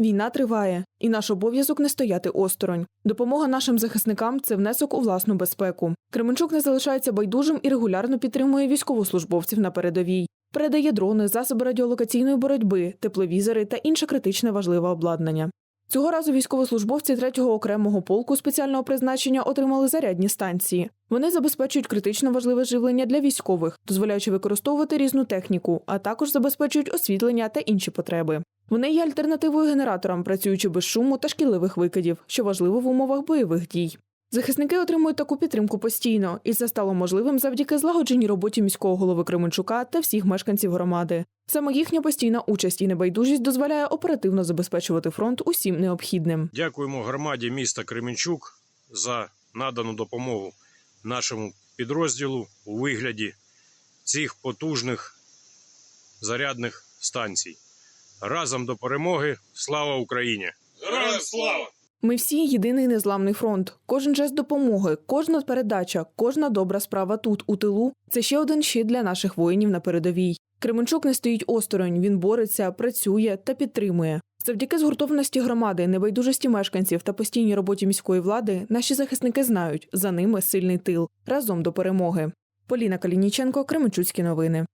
Війна триває, і наш обов'язок не стояти осторонь. Допомога нашим захисникам це внесок у власну безпеку. Кременчук не залишається байдужим і регулярно підтримує військовослужбовців на передовій. Передає дрони, засоби радіолокаційної боротьби, тепловізори та інше критичне важливе обладнання. Цього разу військовослужбовці 3-го окремого полку спеціального призначення отримали зарядні станції. Вони забезпечують критично важливе живлення для військових, дозволяючи використовувати різну техніку, а також забезпечують освітлення та інші потреби. Вони є альтернативою генераторам, працюючи без шуму та шкідливих викидів, що важливо в умовах бойових дій. Захисники отримують таку підтримку постійно, і це стало можливим завдяки злагодженій роботі міського голови Кременчука та всіх мешканців громади. Саме їхня постійна участь і небайдужість дозволяє оперативно забезпечувати фронт усім необхідним. Дякуємо громаді міста Кременчук за надану допомогу нашому підрозділу у вигляді цих потужних зарядних станцій. Разом до перемоги! Слава Україні! Героям слава! Ми всі єдиний незламний фронт. Кожен жест допомоги, кожна передача, кожна добра справа тут, у тилу це ще один щит для наших воїнів на передовій. Кременчук не стоїть осторонь. Він бореться, працює та підтримує. Завдяки згуртованості громади, небайдужості мешканців та постійній роботі міської влади наші захисники знають, за ними сильний тил разом до перемоги. Поліна Калініченко, Кременчуцькі новини.